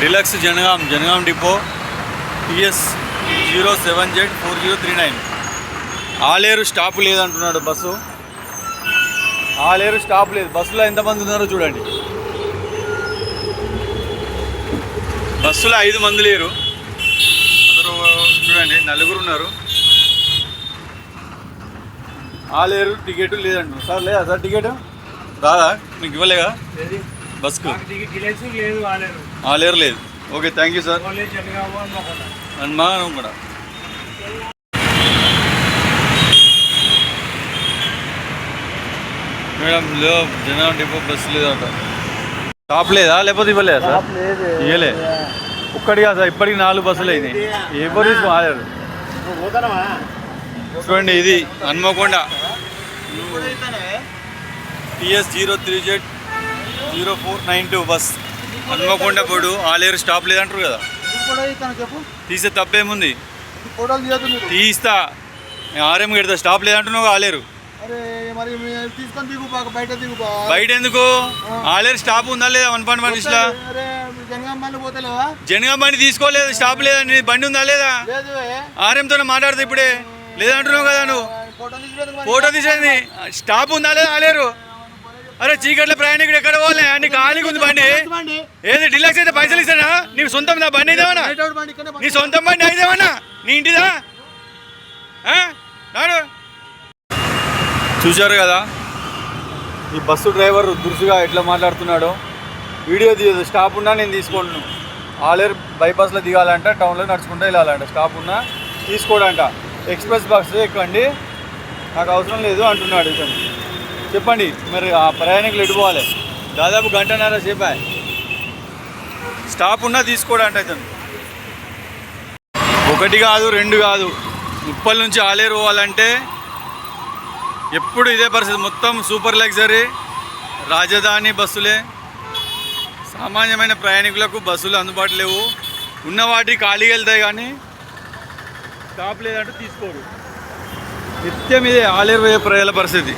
Deluxe Jangaon Jangaon depot TS zero seven Z four zero three nine Aleru stop లేదంటున్నాడు bus. Aleru stop లేదు. బస్సులో ఎంతమంది ఉన్నారో చూడండి. బస్సులో ఐదు మంది లేరు. అందరూ చూడండి నలుగురు ఉన్నారు. ఆలేరు టికెట్ లేదంటున్నారు. సార్ లేదా సార్ టికెట్? రాదా? మీకు ఇవ్వలేగా బస్కు. లేదు వాలేరు ఆలేరు లేదు ఓకే థ్యాంక్ యూ సార్. హనుమానం కూడా. మేడం లో జనం డిపో బస్సు లేదట. స్టాప్ లేదా? లేకపోతే ఇవ్వలేదా సార్? ఇవ్వలే. ఒక్కటి కాదు సార్. ఇప్పటికి నాలుగు బస్సులు అయినాయి. పోలీసు ఆలేరు చూడండి ఇది Hanamkonda. TS zero three Z zero four nine two bus. Hanamkonda పోడు ఆలేరు స్టాప్ లేదంటారు కదా? ఫోటో ఇస్తాను చెప్పు. తీసే తప్పేముంది? తీస్తా. ఆర్ఎం పెడతా స్టాప్ లేదంటున్నావు ఆలేరు. బయట ఎందుకు ఆలేరు స్టాప్ ఉందా లేదా? వన్ పాయింట్ వన్ ఇస్లా? జనగా బండి తీసుకోలేదు. స్టాప్ లేదని బండి ఉందా లేదా. ఆర్ఎంతో మాట్లాడుతా ఇప్పుడే. లేదంటున్నావు కదా నువ్వు. ఫోటో తీసేది స్టాప్ ఉందా లేదా ఆలేరు? అరే చీకట్ల ప్రయాణికుడు ఎక్కడ పోలే నీకు ఖాళీగా ఉంది బండి. ఏది డిలక్స్ అయితే పైసలు ఇస్తానా నీకు సొంతం నా బండి ఇదేమన్నా? నీ సొంతం బండి అయిదేమన్నా నీ ఇంటిదా? ఆ? నాడు. చూశారు కదా? ఈ బస్సు డ్రైవర్ దురుసుగా ఎట్లా మాట్లాడుతున్నాడో? వీడియో తీయదు. స్టాప్ ఉన్నా నేను తీసుకుంటున్నాను ఆలేరు బైపాస్లో దిగాలంట టౌన్లో నడుచుకుంటూ వెళ్ళాలంట. స్టాప్ ఉన్నా తీసుకోడంట. ఎక్స్ప్రెస్ బస్సు ఎక్కండి. నాకు అవసరం లేదు అంటున్నాడు ఇతను. చెప్పండి మరి ఆ ప్రయాణికులు ఎటు పోవాలి? దాదాపు గంటన్నర సేపా స్టాప్ ఉన్నా తీసుకోడంట ఇతను. ఒకటి కాదు రెండు కాదు. ఉప్పల్ నుంచి ఆలేరు పోవాలంటే ఎప్పుడు ఇదే పరిస్థితి. మొత్తం సూపర్ లగ్జరీ రాజధాని బస్సులే. సామాన్యమైన ప్రయాణికులకు బస్సులు అందుబాటు లేవు. ఉన్న వాటి ఖాళీగా వెళ్తాయి కానీ స్టాప్ లేదంటే తీసుకోరు. నిత్యం ఇదే ఆలేరు పోయే ప్రజల పరిస్థితి.